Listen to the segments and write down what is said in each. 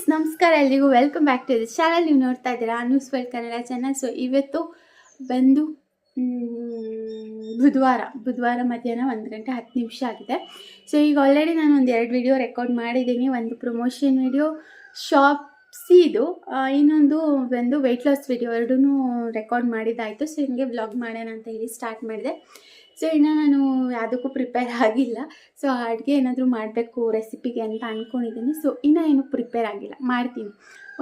Friends, ನಮಸ್ಕಾರ ಎಲ್ರಿಗೂ. Welcome back to this channel ನೀವು ನೋಡ್ತಾ ಇದ್ದೀರಾ news well Kannada channel so ಇವತ್ತು ಬಂದು ಬುಧವಾರ ಬುಧವಾರ ಮಧ್ಯಾಹ್ನ ಒಂದು ಗಂಟೆ ಹತ್ತು ನಿಮಿಷ ಆಗಿದೆ. ಸೊ ಈಗ ಆಲ್ರೆಡಿ ನಾನು ಒಂದು ಎರಡು ವಿಡಿಯೋ ರೆಕಾರ್ಡ್ ಮಾಡಿದ್ದೀನಿ. ಒಂದು ಪ್ರಮೋಷನ್ ವಿಡಿಯೋ ಶಾಪ್ ಇದು. ಇನ್ನೊಂದು ಬಂದು ವೆಯ್ಟ್ ಲಾಸ್ ವಿಡಿಯೋ ಎರಡೂ ರೆಕಾರ್ಡ್ ಮಾಡಿದ್ದಾಯಿತು. ಸೊ ಹಿಂಗೆ ವ್ಲಾಗ್ ಮಾಡೋಣ ಅಂತ ಹೇಳಿ ಸ್ಟಾರ್ಟ್ ಮಾಡಿದೆ. ಸೊ ಇನ್ನು ನಾನು ಯಾವುದಕ್ಕೂ ಪ್ರಿಪೇರ್ ಆಗಿಲ್ಲ. ಸೊ ಅಡುಗೆ ಏನಾದರೂ ಮಾಡಬೇಕು ರೆಸಿಪಿಗೆ ಅಂತ ಅಂದ್ಕೊಂಡಿದ್ದೀನಿ ಸೊ ಇನ್ನೂ ಏನು ಪ್ರಿಪೇರ್ ಆಗಿಲ್ಲ. ಮಾಡ್ತೀನಿ.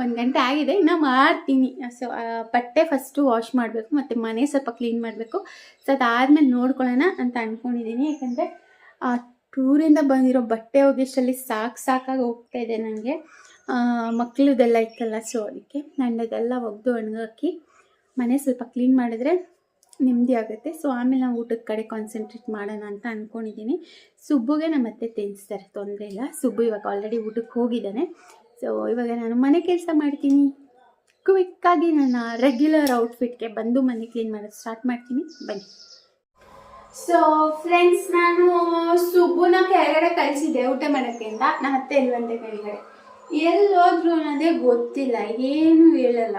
ಒಂದು ಗಂಟೆ ಆಗಿದೆ, ಇನ್ನು ಮಾಡ್ತೀನಿ. ಸೊ ಬಟ್ಟೆ ಫಸ್ಟು ವಾಶ್ ಮಾಡಬೇಕು, ಮತ್ತು ಮನೆ ಸ್ವಲ್ಪ ಕ್ಲೀನ್ ಮಾಡಬೇಕು. ಸೊ ಅದಾದಮೇಲೆ ನೋಡ್ಕೊಳ್ಳೋಣ ಅಂತ ಅಂದ್ಕೊಂಡಿದ್ದೀನಿ ಯಾಕಂದರೆ ಟೂರಿಂದ ಬಂದಿರೋ ಬಟ್ಟೆ ಒಗೆಷ್ಟಲ್ಲಿ ಸಾಕು ಸಾಕಾಗಿ ಹೋಗ್ತಾ ಇದೆ ನನಗೆ ಮಕ್ಕಳದೆಲ್ಲ ಇತ್ತಲ್ಲ ಸೊ ಅದಕ್ಕೆ ನನ್ನದೆಲ್ಲ ಒಗೆದು ಒಣಗಾಕಿ ಮನೆ ಸ್ವಲ್ಪ ಕ್ಲೀನ್ ಮಾಡಿದ್ರೆ ನೆಮ್ಮದಿ ಆಗುತ್ತೆ. ಸೊ ಆಮೇಲೆ ನಾವು ಊಟದ ಕಡೆ ಕಾನ್ಸಂಟ್ರೇಟ್ ಮಾಡೋಣ ಅಂತ ಅಂದ್ಕೊಂಡಿದ್ದೀನಿ ಸುಬ್ಬುಗೆ ನಮ್ಮ ಮತ್ತೆ ತಿನ್ನಿಸ್ತಾರೆ ತೊಂದರೆ ಇಲ್ಲ. ಸುಬ್ಬು ಇವಾಗ ಆಲ್ರೆಡಿ ಊಟಕ್ಕೆ ಹೋಗಿದ್ದಾನೆ. ಸೊ ಇವಾಗ ನಾನು ಮನೆ ಕೆಲಸ ಮಾಡ್ತೀನಿ. ಕ್ವಿಕ್ಕಾಗಿ ನನ್ನ ರೆಗ್ಯುಲರ್ ಔಟ್ಫಿಟ್ಗೆ ಬಂದು ಮನೆ ಕ್ಲೀನ್ ಮಾಡೋದು ಸ್ಟಾರ್ಟ್ ಮಾಡ್ತೀನಿ. ಬನ್ನಿ. ಸೊ ಫ್ರೆಂಡ್ಸ್ ನಾನು ಸುಬ್ಬುನ ಕೆಳಗಡೆ ಕಳಿಸಿದ್ದೆ ಊಟ ಮಾಡೋಕ್ಕೆ ಅಂತ. ನಾನು ಮತ್ತೆ ಎಲ್ಲಿ ಬಂದೆ ಕೆಳಗಡೆ. ಎಲ್ಲಿ ಹೋದ್ರು ಅನ್ನೋದೇ ಗೊತ್ತಿಲ್ಲ, ಏನು ಹೇಳಲ್ಲ.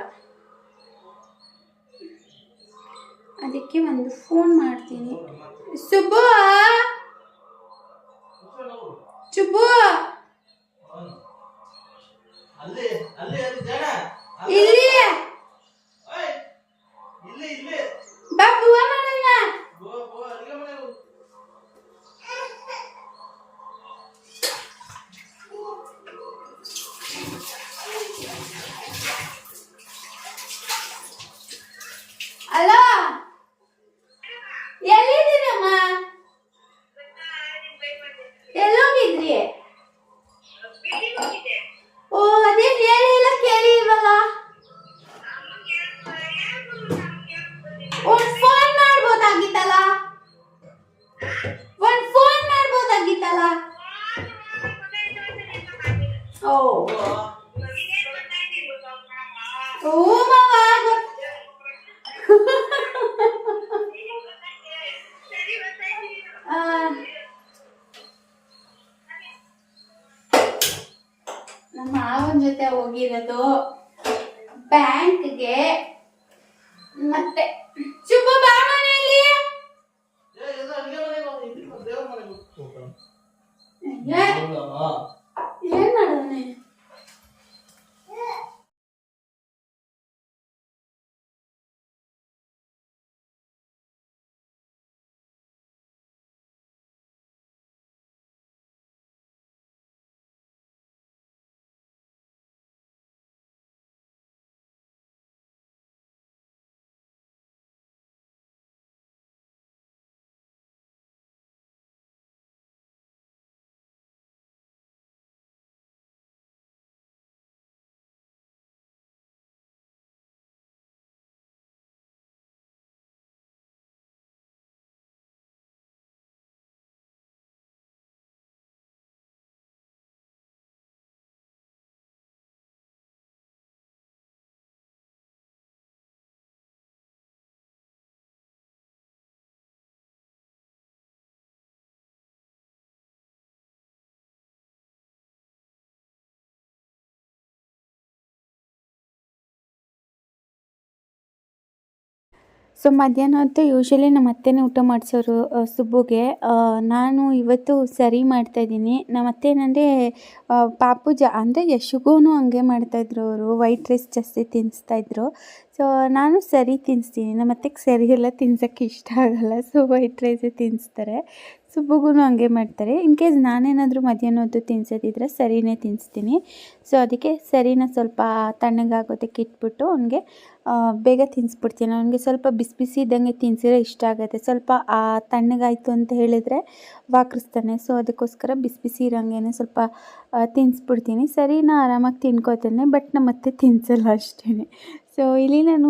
ಅದಕ್ಕೆ ಒಂದು ಫೋನ್ ಮಾಡ್ತೀನಿ. ಸುಬ್ಬು ಸುಬ್ಬು ಅಲ್ಲಿ ಅಲ್ಲಿ ಅಲ್ಲಿ ಜಾಗ ಇಲ್ಲಿ ಓಯ್ ಇಲ್ಲಿ ಇಲ್ಲಿ ಬಾ ಬುವ್ವ ಮಾಡೋಣ ಗೋ ಗೋ ಅಲ್ಲಿಗೆ ಮನೆ ಹೋಗು. ಅಲ್ಲ ಎಲ್ಲಿದ್ದೀರಮ್ಮ ಎಲ್ಲೋಗಿದ್ರಿ ಓ ಅದೇ ಹೇಳಿ ಇಲ್ಲ ಕೇಳಿ ಇಲ್ವಲ್ಲ ಒಂದ್ ಫೋನ್ ಮಾಡ್ಬೋದಾಗಿತ್ತಲ್ಲ ಒಂದ್ ಫೋನ್ ಮಾಡ್ಬೋದಾಗಿತ್ತಲ್ಲ ಓ ಓ ಮಾವ ನಮ್ಮ ಮಾವನ ಜೊತೆ ಹೋಗಿರೋದು ಬ್ಯಾಂಕ್ಗೆ. ಮತ್ತೆ ಶುಭ ಬಾ ಮನೆಯಲ್ಲಿ ಏನ್ ಮಾಡೋನೆ ಸೊ ಮಧ್ಯಾಹ್ನ ಹೊತ್ತು ಯೂಶಲಿ ನಮ್ಮ ಅತ್ತೆನೇ ಊಟ ಮಾಡಿಸೋರು ಸುಬ್ಬುಗೆ. ನಾನು ಇವತ್ತು ಸರಿ ಮಾಡ್ತಾಯಿದ್ದೀನಿ ನಮ್ಮ ಅತ್ತೆ ಏನಂದರೆ ಪಾಪು ಜ, ಅಂದರೆ ಯಶುಗೂ ಹಂಗೆ ಮಾಡ್ತಾಯಿದ್ರು ಅವರು. ವೈಟ್ ರೈಸ್ ಜಾಸ್ತಿ ತಿನ್ನಿಸ್ತಾಯಿದ್ರು ಸೊ ನಾನು ಸರಿ ತಿನ್ನಿಸ್ತೀನಿ ನಮ್ಮ ಅತ್ತೆಗೆ ಸರಿ ಎಲ್ಲ ತಿನ್ಸೋಕ್ಕೆ ಇಷ್ಟ ಆಗೋಲ್ಲ. ಸೊ ವೈಟ್ ರೈಸೇ ತಿನ್ನಿಸ್ತಾರೆ ಸುಬ್ಬುಗೂ ಹಂಗೆ ಮಾಡ್ತಾರೆ. ಇನ್ ಕೇಸ್ ನಾನೇನಾದರೂ ಮಧ್ಯಾಹ್ನ ಹೊತ್ತು ತಿನ್ಸೋದಿದ್ರೆ ಸರಿನೇ ತಿನ್ನಿಸ್ತೀನಿ ಸೊ ಅದಕ್ಕೆ ಸರಿನ ಸ್ವಲ್ಪ ತಣ್ಣಗಾಗೋದಕ್ಕೆ ಇಟ್ಬಿಟ್ಟು ಅವನಿಗೆ ಬೇಗ ತಿನ್ನಿಸ್ಬಿಡ್ತೀನಿ ಅವನಿಗೆ ಸ್ವಲ್ಪ ಬಿಸಿ ಬಿಸಿ ಇದ್ದಂಗೆ ತಿನ್ಸಿದ್ರೆ ಇಷ್ಟ ಆಗುತ್ತೆ. ಸ್ವಲ್ಪ, ಆ, ತಣ್ಣಗಾಯಿತು ಅಂತ ಹೇಳಿದರೆ ವಾಕರಿಸ್ತಾನೆ. ಸೊ ಅದಕ್ಕೋಸ್ಕರ ಬಿಸಿ ಬಿಸಿ ಇರೋಂಗೆ ಸ್ವಲ್ಪ ತಿನ್ನಿಸ್ಬಿಡ್ತೀನಿ ಸರಿನ, ಆರಾಮಾಗಿ ತಿನ್ಕೋತಾನೆ ಬಟ್ ನಮ್ಮ ಮತ್ತೆ ತಿನ್ಸಲ್ಲ ಅಷ್ಟೇ ಸೊ ಇಲ್ಲಿ ನಾನು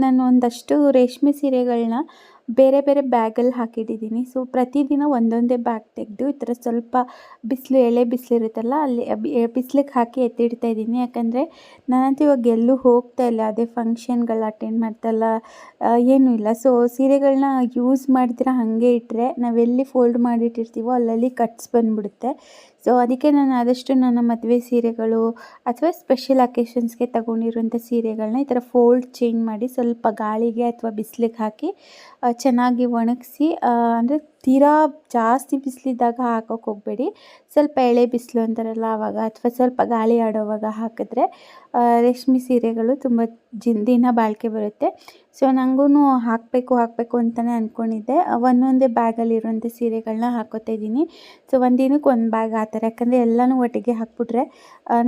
ನಾನು ಒಂದಷ್ಟು ರೇಷ್ಮೆ ಸೀರೆಗಳನ್ನ ಬೇರೆ ಬೇರೆ ಬ್ಯಾಗಲ್ಲಿ ಹಾಕಿಟ್ಟಿದ್ದೀನಿ. ಸೊ ಪ್ರತಿದಿನ ಒಂದೊಂದೇ ಬ್ಯಾಗ್ ತೆಗೆದು ಈ ಥರ ಸ್ವಲ್ಪ ಬಿಸಿಲು ಎಳೆ ಬಿಸಿಲಿರುತ್ತಲ್ಲ ಅಲ್ಲಿ ಬಿಸಿಲಿಗೆ ಹಾಕಿ ಎತ್ತಿಡ್ತಾ ಇದ್ದೀನಿ. ಯಾಕಂದರೆ ನಾನಂತೂ ಇವಾಗ ಎಲ್ಲೂ ಹೋಗ್ತಾ ಇಲ್ಲ. ಅದೇ ಫಂಕ್ಷನ್ಗಳು ಅಟೆಂಡ್ ಮಾಡ್ತಾ ಇಲ್ಲ ಆ, ಏನೂ ಇಲ್ಲ. ಸೊ ಸೀರೆಗಳನ್ನ ಯೂಸ್ ಮಾಡಿದ್ರೆ ಹಾಗೆ ಇಟ್ಟರೆ ನಾವೆಲ್ಲಿ ಫೋಲ್ಡ್ ಮಾಡಿಟ್ಟಿರ್ತೀವೋ ಅಲ್ಲಲ್ಲಿ ಕಟ್ಸ್ ಬಂದ್ಬಿಡುತ್ತೆ. ಸೊ ಅದಕ್ಕೆ ನಾನು ಆದಷ್ಟು ನನ್ನ ಮದುವೆ ಸೀರೆಗಳು ಅಥವಾ ಸ್ಪೆಷಲ್ ಅಕೇಶನ್ಸ್ಗೆ ತಗೊಂಡಿರುವಂಥ ಸೀರೆಗಳನ್ನ ಈ ಥರ ಫೋಲ್ಡ್ ಚೇಂಜ್ ಮಾಡಿ ಸ್ವಲ್ಪ ಗಾಳಿಗೆ ಅಥವಾ ಬಿಸಿಲಿಗೆ ಹಾಕಿ ಚೆನ್ನಾಗಿ ಒಣಗಿಸಿ ಅಂದರೆ ತೀರಾ ಜಾಸ್ತಿ ಬಿಸಿಲಿದ್ದಾಗ ಹಾಕೋಕೆ ಹೋಗಬೇಡಿ. ಸ್ವಲ್ಪ ಎಳೆ ಬಿಸಿಲು ಅಂತಾರಲ್ಲ ಆವಾಗ ಅಥವಾ ಸ್ವಲ್ಪ ಗಾಳಿ ಆಡೋವಾಗ ಹಾಕಿದ್ರೆ ರೇಷ್ಮೆ ಸೀರೆಗಳು ತುಂಬ ಜಿನ್ ದಿನ ಬಾಳಿಕೆ ಬರುತ್ತೆ. ಸೊ ನನಗೂ ಹಾಕಬೇಕು ಹಾಕಬೇಕು ಅಂತಲೇ ಅಂದ್ಕೊಂಡಿದ್ದೆ ಒಂದೊಂದೇ ಬ್ಯಾಗಲ್ಲಿರುವಂಥ ಸೀರೆಗಳನ್ನ ಹಾಕೋತಾ ಇದ್ದೀನಿ. ಸೊ, ಒಂದು ದಿನಕ್ಕೆ ಒಂದು ಬ್ಯಾಗ್ ಆ ಥರ, ಯಾಕಂದರೆ ಎಲ್ಲನೂ ಒಟ್ಟಿಗೆ ಹಾಕ್ಬಿಟ್ರೆ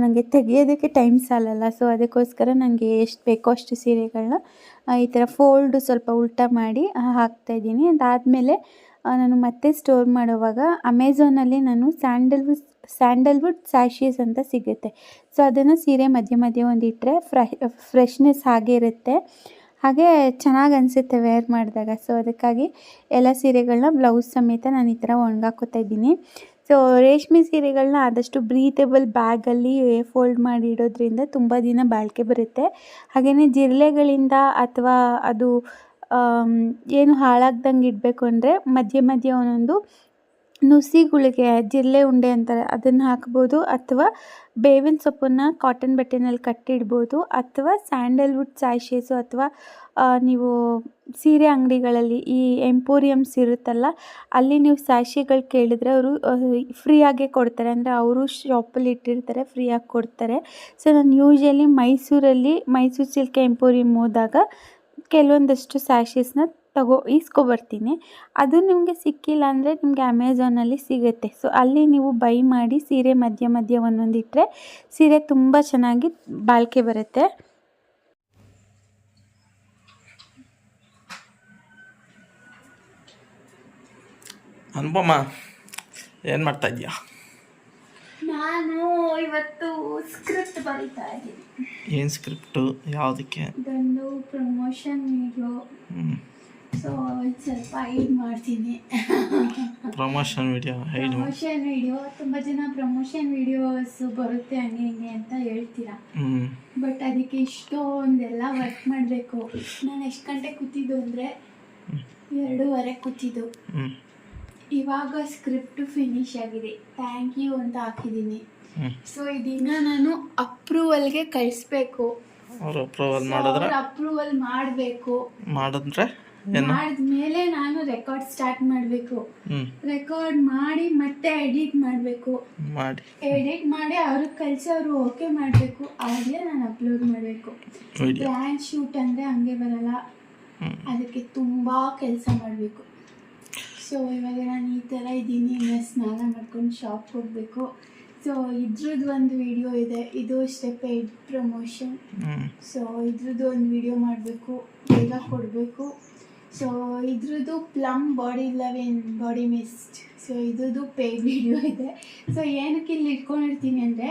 ನನಗೆ ತೆಗೆಯೋದಕ್ಕೆ ಟೈಮ್ ಸಾಲಲ್ಲ. ಸೊ, ಅದಕ್ಕೋಸ್ಕರ ನನಗೆ ಎಷ್ಟು ಬೇಕೋ ಅಷ್ಟು ಸೀರೆಗಳನ್ನ ಈ ಥರ ಫೋಲ್ಡ್ ಸ್ವಲ್ಪ ಉಲ್ಟಾ ಮಾಡಿ ಹಾಕ್ತಾಯಿದ್ದೀನಿ ಅದಾದಮೇಲೆ ನಾನು ಮತ್ತೆ ಸ್ಟೋರ್ ಮಾಡುವಾಗ ಅಮೆಝಾನಲ್ಲಿ ನಾನು ಸ್ಯಾಂಡಲ್ವುಡ್ ಸ್ಯಾಂಡಲ್ವುಡ್ ಸ್ಯಾಶೀಸ್ ಅಂತ ಸಿಗುತ್ತೆ. ಸೊ ಅದನ್ನು ಸೀರೆ ಮಧ್ಯೆ ಮಧ್ಯೆ ಒಂದು ಇಟ್ಟರೆ ಫ್ರೈ ಫ್ರೆಶ್ನೆಸ್ ಹಾಗೆ ಇರುತ್ತೆ. ಹಾಗೆ ಚೆನ್ನಾಗಿ ಅನಿಸುತ್ತೆ ವೇರ್ ಮಾಡಿದಾಗ. ಸೊ ಅದಕ್ಕಾಗಿ ಎಲ್ಲ ಸೀರೆಗಳನ್ನ ಬ್ಲೌಸ್ ಸಮೇತ ನಾನು ಈ ಥರ ಒಣಗಾಕೋತಾ ಇದ್ದೀನಿ. ಸೊ ರೇಷ್ಮೆ ಸೀರೆಗಳನ್ನ ಆದಷ್ಟು ಬ್ರೀತೇಬಲ್ ಬ್ಯಾಗಲ್ಲಿ ಫೋಲ್ಡ್ ಮಾಡಿ ಇಡೋದ್ರಿಂದ ತುಂಬ ದಿನ ಬಾಳಿಕೆ ಬರುತ್ತೆ. ಹಾಗೆಯೇ ಜಿರಳೆಗಳಿಂದ ಅಥವಾ ಅದು ಏನು ಹಾಳಾಗ್ದಂಗೆ ಇಡಬೇಕು ಅಂದರೆ ಮಧ್ಯೆ ಮಧ್ಯೆ ಒಂದೊಂದು ನುಸಿಗಳಿಗೆ, ಜಿರಳೆ ಉಂಡೆ ಅಂತಾರೆ, ಅದನ್ನು ಹಾಕ್ಬೋದು. ಅಥವಾ ಬೇವಿನ ಸೊಪ್ಪನ್ನು ಕಾಟನ್ ಬಟ್ಟೆನಲ್ಲಿ ಕಟ್ಟಿಡ್ಬೋದು ಅಥವಾ ಸ್ಯಾಂಡಲ್ವುಡ್ ಸ್ಯಾಶೇಸು ಅಥವಾ ನೀವು ಸೀರೆ ಅಂಗಡಿಗಳಲ್ಲಿ ಈ ಎಂಪೋರಿಯಮ್ಸ್ ಇರುತ್ತಲ್ಲ, ಅಲ್ಲಿ ನೀವು ಸ್ಯಾಶಿಗಳು ಕೇಳಿದರೆ ಅವರು ಫ್ರೀಯಾಗೆ ಕೊಡ್ತಾರೆ. ಅಂದರೆ ಅವರು ಶಾಪಲ್ಲಿ ಇಟ್ಟಿರ್ತಾರೆ ಫ್ರೀಯಾಗಿ ಕೊಡ್ತಾರೆ. ಸೊ ನಾನು ಯೂಶ್ವಲಿ ಮೈಸೂರಲ್ಲಿ ಮೈಸೂರು ಸಿಲ್ಕ್ ಎಂಪೋರಿಯಮ್ ಹೋದಾಗ ಕೆಲವೊಂದಷ್ಟು ಸ್ಯಾಶೀಸ್ನ ತಗೋ ಈಸ್ಕೊಬರ್ತೀನಿ. ಅದು ನಿಮಗೆ ಸಿಕ್ಕಿಲ್ಲ ಅಂದರೆ ನಿಮಗೆ ಅಮೆಝಾನಲ್ಲಿ ಸಿಗುತ್ತೆ. ಸೊ ಅಲ್ಲಿ ನೀವು ಬೈ ಮಾಡಿ ಸೀರೆ ಮಧ್ಯ ಮಧ್ಯ ಒಂದೊಂದಿಟ್ಟರೆ ಸೀರೆ ತುಂಬ ಚೆನ್ನಾಗಿ ಬಾಳಿಕೆ ಬರುತ್ತೆ. ಅನುಪಮ ಏನು ಮಾಡ್ತಾ ಇದೀಯಾ ನಾನು ಇವತ್ತು ಸ್ಕ್ರಿಪ್ಟ್ ಬರೀತಾ ಇದ್ದೀನಿ. ಏನು ಸ್ಕ್ರಿಪ್ಟು ಯಾವುದಕ್ಕೆ? ಇದೊಂದು ಪ್ರಮೋಷನ್ ವಿಡಿಯೋ ಸೊ ಸೊ ಸ್ವಲ್ಪ ಐಡ್ ಮಾಡ್ತೀನಿ. Promotion video hide promotion video ತುಂಬ ಜನ ಪ್ರಮೋಷನ್ ವಿಡಿಯೋಸ್ ಬರುತ್ತೆ ಹಂಗೆ ಹಿಂಗೆ ಅಂತ ಹೇಳ್ತೀರಾ. ಬಟ್ ಅದಕ್ಕೆ ಇಷ್ಟೊಂದೆಲ್ಲ ವರ್ಕ್ ಮಾಡಬೇಕು. ನಾನು ಎಷ್ಟು ಗಂಟೆ ಕೂತಿದ್ದು ಅಂದರೆ ಎರಡೂವರೆ ಕೂತಿದ್ದು. ಇವಾಗ ಸ್ಕ್ರಿಪ್ಟ್ ಫಿನಿಶ್ ಆಗಿದೆ. ಥ್ಯಾಂಕ್ ಯು ಅಂತ ಹಾಕಿದ್ದೀನಿ. ಸೊ ಇದನ್ನ ನಾನು ಅಪ್ರೂವಲ್ಗೆ ಕಳಿಸ್ಬೇಕು. ಅವ್ರು ಅಪ್ರೂವಲ್ ಮಾಡಿದ್ರೆ? ಅಪ್ರೂವಲ್ ಮಾಡಬೇಕು. ಮಾಡಿದ್ರೆ ಮಾಡಿದ್ಮೇಲೆ ನಾನು ರೆಕಾರ್ಡ್ ಸ್ಟಾರ್ಟ್ ಮಾಡಬೇಕು. ರೆಕಾರ್ಡ್ ಮಾಡಿ ಮತ್ತೆ ಎಡಿಟ್ ಮಾಡಬೇಕು. ಮಾಡಿ. ಎಡಿಟ್ ಮಾಡಿ ಅವ್ರಿಗೆ ಕಳಿಸಿ ಅವರು ಓಕೆ ಮಾಡಬೇಕು. ಆಗಲೇ ನಾನು ಅಪ್ಲೋಡ್ ಮಾಡಬೇಕು. ಬ್ರ್ಯಾಂಡ್ ಶೂಟ್ ಅಂದರೆ ಹಂಗೆ ಬರಲ್ಲ. ಅದಕ್ಕೆ ತುಂಬ ಕೆಲಸ ಮಾಡಬೇಕು. ಸೊ ಇವಾಗ ನಾನು ಈ ಥರ ಇದ್ದೀನಿ. ಸ್ನಾನ ಮಾಡ್ಕೊಂಡು ಶಾಪ್ ಹೋಗಬೇಕು. ಸೊ ಇದ್ರದ್ದು ಒಂದು ವಿಡಿಯೋ ಇದೆ. ಇದು ಅಷ್ಟೇ ಪೇಯ್ಡ್ ಪ್ರಮೋಷನ್ ಸೊ ಇದ್ರದ್ದು ಒಂದು ವಿಡಿಯೋ ಮಾಡಬೇಕು. ಬೇಗ ಕೊಡಬೇಕು. ಸೊ ಇದ್ರದ್ದು plum body lavender body mist so ಇದ್ರದ್ದು ಪೇಯ್ಡ್ ವಿಡಿಯೋ ಇದೆ. ಸೊ ಏನಕ್ಕೆ ಇಲ್ಲಿ ಇಟ್ಕೊಂಡಿರ್ತೀನಿ ಅಂದರೆ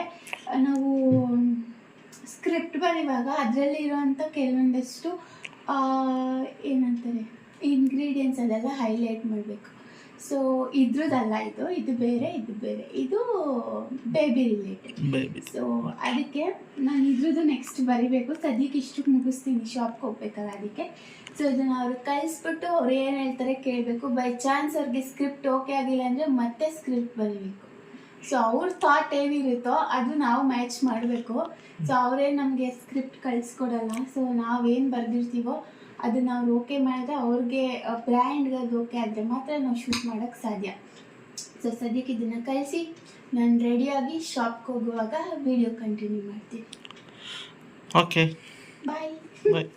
ನಾವು ಸ್ಕ್ರಿಪ್ಟ್ ಬರೆಯುವಾಗ ಅದರಲ್ಲಿ ಇರೋವಂಥ ಕೆಲವೊಂದಷ್ಟು ಏನಂತಾರೆ ಇಂಗ್ರೀಡಿಯೆಂಟ್ಸ್ ಅದೆಲ್ಲ ಹೈಲೈಟ್ ಮಾಡಬೇಕು. ಸೊ ಇದ್ರದ್ದಲ್ಲ ಇದು ಇದು ಬೇರೆ ಇದು ಬೇರೆ. ಇದು ಬೇಬಿ ರಿಲೇಟೆಡ್ ಸೊ ಅದಕ್ಕೆ ನಾನು ಇದ್ರದ್ದು ನೆಕ್ಸ್ಟ್ ಬರಿಬೇಕು. ಸದ್ಯಕ್ಕೆ ಇಷ್ಟಕ್ಕೆ ಮುಗಿಸ್ತೀನಿ. ಶಾಪ್ಗೆ ಹೋಗ್ಬೇಕಲ್ಲ ಅದಕ್ಕೆ. ಸೊ ಇದನ್ನು ಅವ್ರು ಕಳಿಸ್ಬಿಟ್ಟು ಅವ್ರು ಏನು ಹೇಳ್ತಾರೆ ಕೇಳಬೇಕು. ಬೈ ಚಾನ್ಸ್ ಅವ್ರಿಗೆ ಸ್ಕ್ರಿಪ್ಟ್ ಓಕೆ ಆಗಿಲ್ಲ ಅಂದರೆ ಮತ್ತೆ ಸ್ಕ್ರಿಪ್ಟ್ ಬರೀಬೇಕು. ಸೊ ಅವ್ರ ಥಾಟ್ ಏನಿರುತ್ತೋ ಅದು ನಾವು ಮ್ಯಾಚ್ ಮಾಡಬೇಕು. ಸೊ ಅವರೇ ನಮಗೆ ಸ್ಕ್ರಿಪ್ಟ್ ಕಳಿಸ್ಕೊಡಲ್ಲ. ಸೊ ನಾವೇನು ಬರೆದಿರ್ತೀವೋ ಅದನ್ನು ಅವ್ರು ಓಕೆ ಮಾಡಿದ್ರೆ ಅವ್ರಿಗೆ ಬ್ರ್ಯಾಂಡ್ಗೆ ಅದು ಓಕೆ ಆದರೆ ಮಾತ್ರ ನಾವು ಶೂಟ್ ಮಾಡೋಕ್ಕೆ ಸಾಧ್ಯ. ಸೊ ಸದ್ಯಕ್ಕೆ ಇದನ್ನು ಕಳಿಸಿ ನಾನು ರೆಡಿಯಾಗಿ ಶಾಪ್ಗೆ ಹೋಗುವಾಗ ವಿಡಿಯೋ ಕಂಟಿನ್ಯೂ ಮಾಡ್ತೀನಿ. Okay bye bye